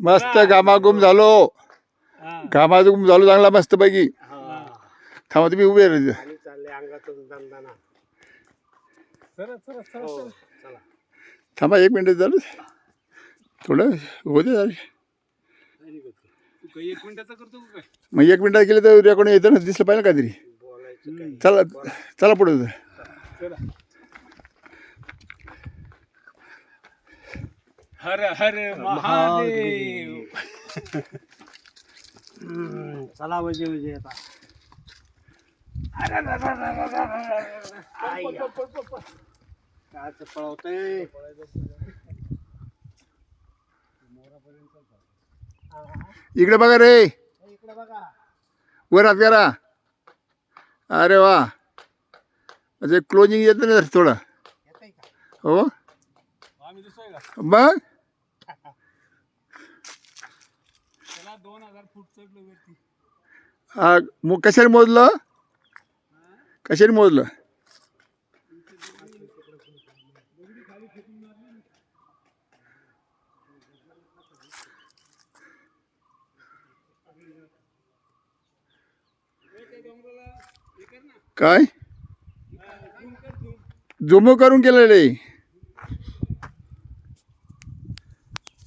मस्त घामाघूम झालो. हा. घामाघूम झालो चांगला मस्त पैकी हा. थांबा तुम्ही उभे राहा. आणि चालले अंगातून दणदणा चला चला चला हो थांबा एक मिनिट झालं. थोडं होते एक मिनिटाचा करतो का काय? मग एक मिनिटात गेलं तर रेकॉर्ड येतं ना दिसलं पाहिजे काहीतरी. बोलायचं काही चला चला पुढे. चला. हर हर महादेव. हम्म, चला वजे वजे आता. पळवतंय? इकडे बघा रे. इकडे बघा वर हात करा. अरे वा. म्हणजे क्लोजिंग येतं ना थोडं. येतंय का हो? आम्ही दिसतोय का? मग? त्याला दोन हजार फूट चढलो वरती हा मग कशाने मोजलं? कशाने मोजलं? काय? झुमो करून केलेलं आहे.